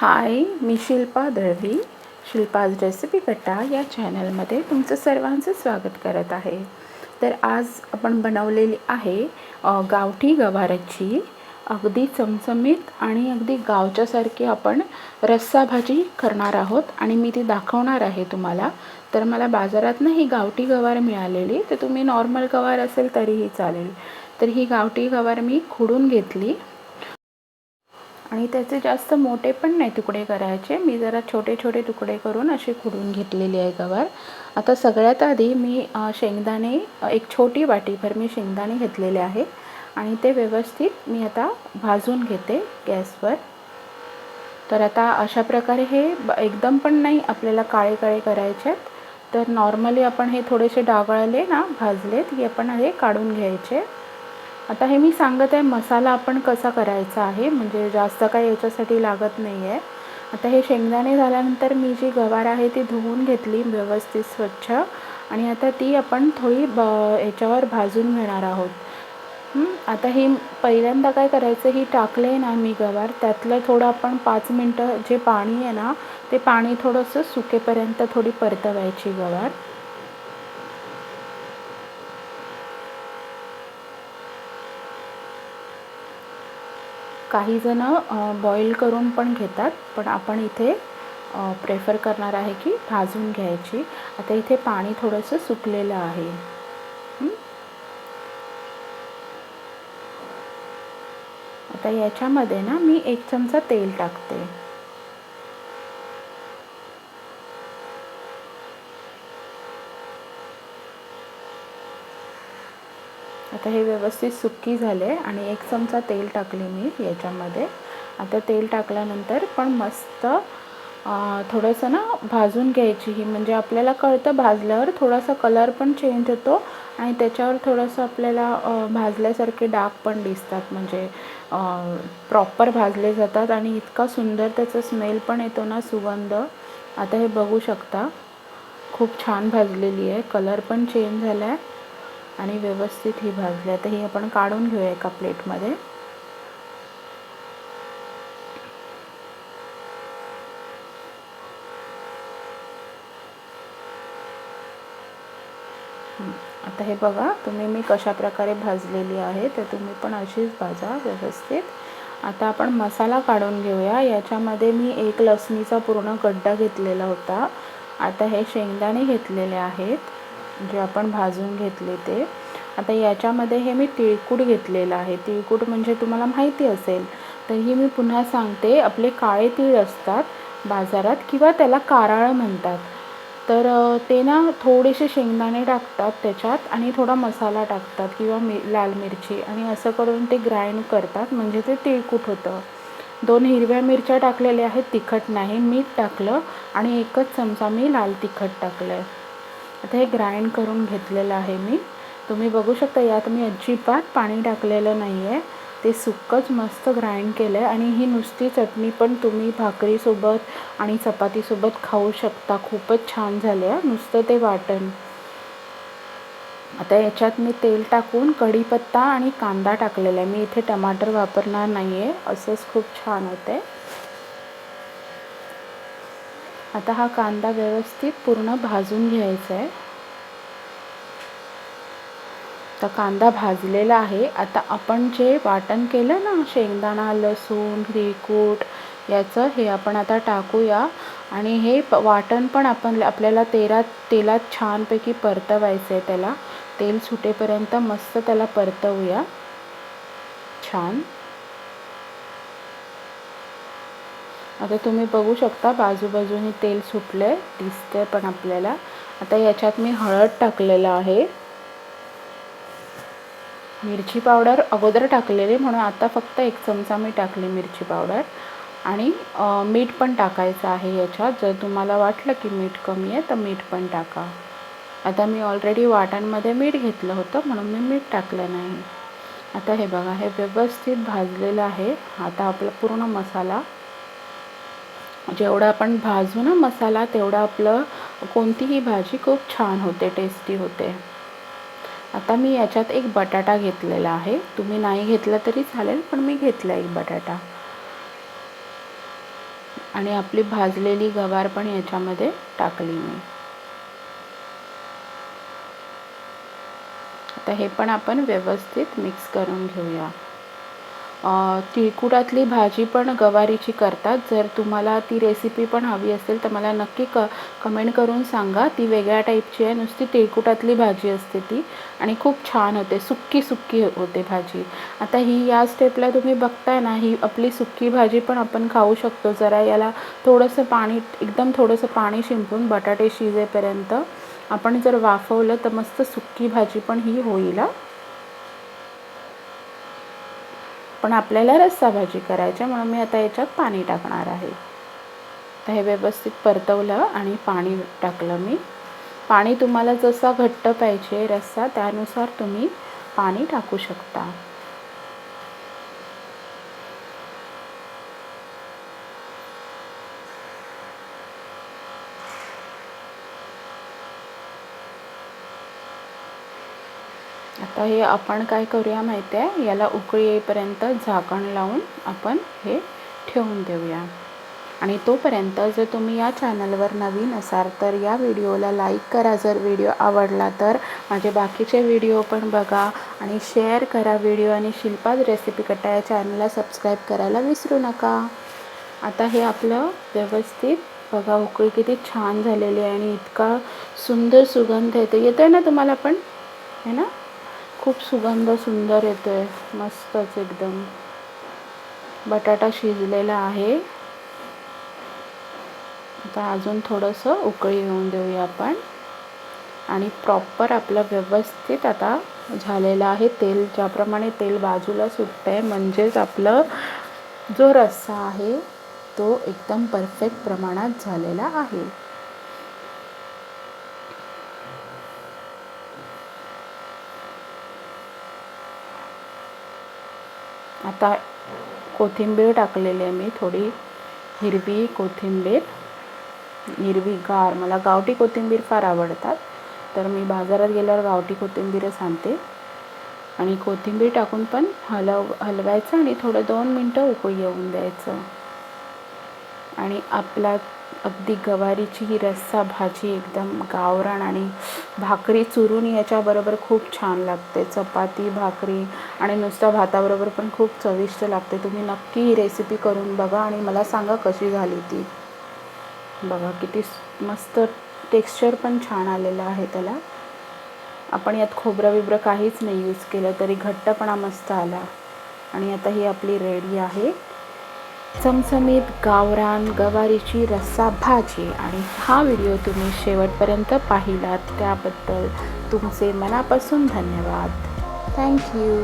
हाय मी शिल्पा दळवी. शिल्पाज रेसिपी कट्टा या चॅनलमध्ये तुमचं सर्वांचं स्वागत करत आहे. तर आज आपण बनवलेली आहे गावठी गवाराची. अगदी चमचमीत आणि अगदी गावच्यासारखी आपण रस्सा भाजी करणार आहोत आणि मी ती दाखवणार आहे तुम्हाला. तर मला बाजारातनं ही गावठी गवार मिळालेली तर तुम्ही नॉर्मल गवार असेल तरीही चालेल. तर ही गावठी गवार मी खुडून घेतली. आणि त्याचे जास्त मोठे पण नाही तुकडे करायचे. मी जरा छोटे छोटे तुकडे करून असे खुडून घेतलेली आहे गवार. आता सगळ्यात आधी मी शेंगदाणे एक छोटी वाटीभर मी शेंगदाणे घेतलेले आहे आणि ते व्यवस्थित मी आता भाजून घेते गॅसवर. तर आता अशा प्रकारे हे एकदम पण नाही आपल्याला काळे काळे करायचे आहेत. तर नॉर्मली आपण हे थोडेसे डागळले ना भाजलेत की आपण हे काढून घ्यायचे. आता हे मी सांगत आहे मसाला आपण कसा करायचा आहे म्हणजे जास्त काही याच्यासाठी लागत नाही आहे आता हे शेंगदाणे झाल्यानंतर मी जी गवार आहे ती धुवून घेतली व्यवस्थित स्वच्छ आणि आता ती आपण थोडी ब याच्यावर भाजून घेणार आहोत. आता ही पहिल्यांदा काय करायचं ही टाकले ना मी गवार त्यातलं थोडं आपण पाच मिनटं जे पाणी आहे ना ते पाणी थोडंसं सुकेपर्यंत थोडी परतवायची गवार. काहीजणं बॉईल करून पण घेतात पण आपण इथे प्रेफर करणार आहे की भाजून घ्यायची. आता इथे पाणी थोडंसं सुकलेलं आहे. आता याच्यामध्ये ना मी एक चमचा तेल टाकते. आता हे व्यवस्थित सुक्की झाले आणि एक चमचा तेल टाकले मी याच्यामध्ये. आता तेल टाकल्यानंतर पण मस्त थोडंसं ना भाजून घ्यायची. ही म्हणजे आपल्याला कळतं भाजल्यावर थोडासा कलर पण चेंज होतो आणि त्याच्यावर थोडंसं आपल्याला भाजल्यासारखे डाग पण दिसतात. म्हणजे प्रॉपर भाजले जातात आणि इतका सुंदर त्याचा स्मेल पण येतो ना सुगंध. आता हे बघू शकता. खूप छान भाजलेली आहे. कलर पण चेंज झाला आहे आणि व्यवस्थित ही भाजली. आता ही आपण काढून घेऊया एका प्लेटमध्ये. आता हे बघा तुम्ही मी कशा प्रकारे भाजलेली आहे तर तुम्ही पण अशीच भाजा व्यवस्थित. आता आपण मसाला काढून घेऊया. याच्यामध्ये मी एक लसणीचा पूर्ण गड्डा घेतलेला होता. आता हे शेंगदाणे घेतलेले आहेत. जे आपण भाजून घेतले ते. आता याच्यामध्ये हे मी तिळकूट घेतलेलं आहे. तिळकूट म्हणजे तुम्हाला माहिती असेल तर ही मी पुन्हा सांगते. आपले काळे तीळ असतात बाजारात किंवा त्याला काराळ म्हणतात. तर ते ना थोडेसे शेंगदाणे टाकतात त्याच्यात आणि थोडा मसाला टाकतात किंवा मि लाल मिरची आणि असं करून ते ग्राइंड करतात. म्हणजे ते तिळकूट होतं. दोन हिरव्या मिरच्या टाकलेल्या आहेत तिखट नाही मीठ टाकलं आणि एकच चमचा मी लाल तिखट टाकलं आहे आता हे ग्राइंड करून घेतलेलं आहे मी. तुम्ही बघू शकता यात मी अजिबात पाणी टाकलेलं नाही आहे ते सुक्कच मस्त ग्राइंड केलं आहे आणि ही नुसती चटणी पण तुम्ही भाकरीसोबत आणि चपातीसोबत खाऊ शकता. खूपच छान झाले आहे नुसतं ते वाटण. आता याच्यात मी तेल टाकून कढीपत्ता आणि कांदा टाकलेला आहे. मी इथे टमाटर वापरणार नाही आहे असंच खूप छान होते आता हा कांदा व्यवस्थित पूर्ण भाजून घ्यायचा आहे. तर कांदा भाजलेला आहे. आता आपण जे वाटण केलं ना शेंगदाणा लसूण तिळकूट याचं हे आपण आता टाकूया. आणि हे प वाटण पण आपण आपल्याला तेलात तेलात छानपैकी परतवायचं आहे त्याला. तेल सुटेपर्यंत मस्त त्याला परतवूया. छान. आता तुम्ही बघू शकता बाजूबाजूनी तेल सुटलं आहे दिसतं आहे पण आपल्याला. आता याच्यात मी हळद टाकलेलं आहे. मिरची पावडर अगोदर टाकलेली म्हणून आता फक्त एक चमचा मी टाकली मिरची पावडर. आणि मीठ पण टाकायचं आहे याच्यात. जर तुम्हाला वाटलं की मीठ कमी आहे तर मीठ पण टाका. आता मी ऑलरेडी वाटांमध्ये मीठ घेतलं होतं म्हणून मी मीठ टाकलं नाही. आता हे बघा हे व्यवस्थित भाजलेलं आहे. आता आपला पूर्ण मसाला जेवढा आपण भाजू ना मसाला तेवढा आपलं कोणतीही भाजी खूप छान होते टेस्टी होते. आता मी याच्यात एक बटाटा घेतलेला आहे. तुम्ही नाही घेतला तरी चालेल पण मी घेतला एक बटाटा. आणि आपली भाजलेली गवार पण याच्यामध्ये टाकली मी. आता हे पण आपण व्यवस्थित मिक्स करून घेऊया. तिळकुटातली भाजी पण गवारीची करतात. जर तुम्हाला ती रेसिपी पण हवी असेल तर मला नक्की क कमेंट करून सांगा. ती वेगळ्या टाईपची आहे नुसती तिळकुटातली भाजी असते ती. आणि खूप छान होते सुक्की सुक्की होते भाजी. आता ही या स्टेपला तुम्ही बघताय ना ही आपली सुक्की भाजी पण आपण खाऊ शकतो. जरा याला थोडंसं पाणी एकदम थोडंसं पाणी शिंपून बटाटे शिजेपर्यंत आपण जर वाफवलं तर मस्त सुक्की भाजी पण ही होईल पण आपल्याला रस्सा भाजी करायची म्हणून मी आता याच्यात पाणी टाकणार आहे. तर हे व्यवस्थित परतवलं आणि पाणी टाकलं मी. पाणी तुम्हाला जसा घट्ट पाहिजे रस्सा त्यानुसार तुम्ही पाणी टाकू शकता. आता हे आपण काय करूया माहिती आहे? याला उकळी येईपर्यंत झाकण लावून आपण हे ठेवून देऊया. आणि तोपर्यंत जर तुम्ही या चॅनलवर नवीन असाल तर या व्हिडिओला लाईक करा. जर व्हिडिओ आवडला तर माझे बाकीचे व्हिडिओ पण बघा आणि शेअर करा व्हिडिओ आणि शिल्पाद रेसिपी कट्टा या चॅनलला सबस्क्राईब करायला विसरू नका. आता हे आपलं व्यवस्थित बघा उकळी किती छान झालेली आहे आणि इतका सुंदर सुगंध येतो. येतो आहे ना तुम्हाला पण? है ना? खूप सुगंध सुंदर येतो आहे मस्तच एकदम. बटाटा शिजलेला आहे. आता अजून थोडंसं उकळी येऊन देऊया आपण. आणि प्रॉपर आपलं व्यवस्थित आता झालेलं आहे तेल. ज्याप्रमाणे तेल बाजूला सुटतं आहे म्हणजेच आपलं जो रस्सा आहे तो एकदम परफेक्ट प्रमाणात झालेला आहे. आता कोथिंबीर टाकलेली आहे मी थोडी हिरवी कोथिंबीर हिरवी गार. मला गावठी कोथिंबीर फार आवडतात तर मी बाजारात गेल्यावर गावठी कोथिंबीरच आणते. आणि कोथिंबीर टाकून पण हलव हलवायचं आणि थोडं दोन मिनटं उकळी येऊन द्यायचं. आणि आपला अगदी गवारीची ही रस्सा भाजी एकदम गावरान आणि भाकरी चुरून याच्याबरोबर खूप छान लागते. चपाती भाकरी आणि नुसत्या भाताबरोबर पण खूप चविष्ट लागते. तुम्ही नक्की ही रेसिपी करून बघा आणि मला सांगा कशी झाली ती. बघा किती मस्त टेक्स्चर पण छान आलेलं आहे त्याला. आपण यात खोबरं बिबरं काहीच नाही यूज केलं तरी घट्टपणा मस्त आला. आणि आता ही आपली रेडी आहे. चमचमीत गावरान गवारीची रस्सा भाजी आणि हा व्हिडिओ तुम्ही शेवटपर्यंत पाहिलात त्याबद्दल तुमचे मनापासून धन्यवाद. थँक्यू